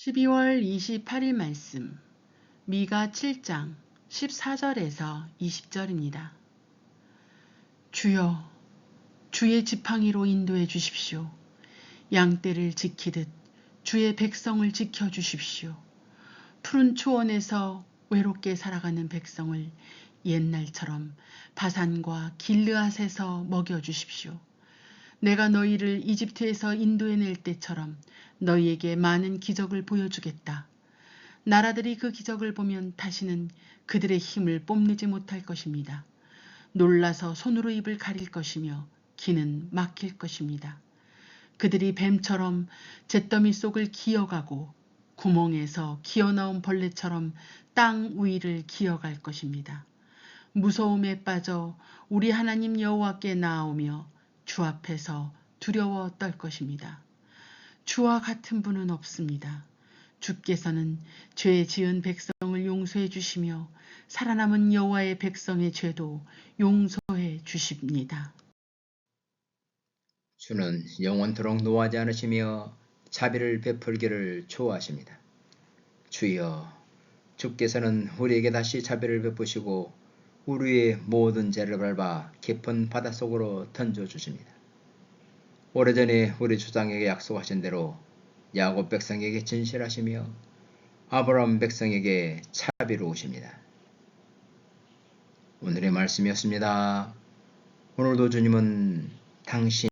12월 28일 말씀 미가 7장 14절에서 20절입니다. 주여 주의 지팡이로 인도해 주십시오. 양떼를 지키듯 주의 백성을 지켜 주십시오. 푸른 초원에서 외롭게 살아가는 백성을 옛날처럼 바산과 길르앗에서 먹여 주십시오. 내가 너희를 이집트에서 인도해낼 때처럼 너희에게 많은 기적을 보여주겠다. 나라들이 그 기적을 보면 다시는 그들의 힘을 뽐내지 못할 것입니다. 놀라서 손으로 입을 가릴 것이며 귀는 막힐 것입니다. 그들이 뱀처럼 잿더미 속을 기어가고 구멍에서 기어나온 벌레처럼 땅 위를 기어갈 것입니다. 무서움에 빠져 우리 하나님 여호와께 나아오며 주 앞에서 두려워 떨 것입니다. 주와 같은 분은 없습니다. 주께서는 죄 지은 백성을 용서해 주시며 살아남은 여호와의 백성의 죄도 용서해 주십니다. 주는 영원토록 노하지 않으시며 자비를 베풀기를 좋아하십니다. 주여, 주께서는 우리에게 다시 자비를 베푸시고 우리의 모든 죄를 밟아 깊은 바닷속으로 던져주십니다. 오래전에 우리 주장에게 약속하신 대로 야곱 백성에게 진실하시며 아브라함 백성에게 자비로우십니다. 오늘의 말씀이었습니다. 오늘도 주님은 당신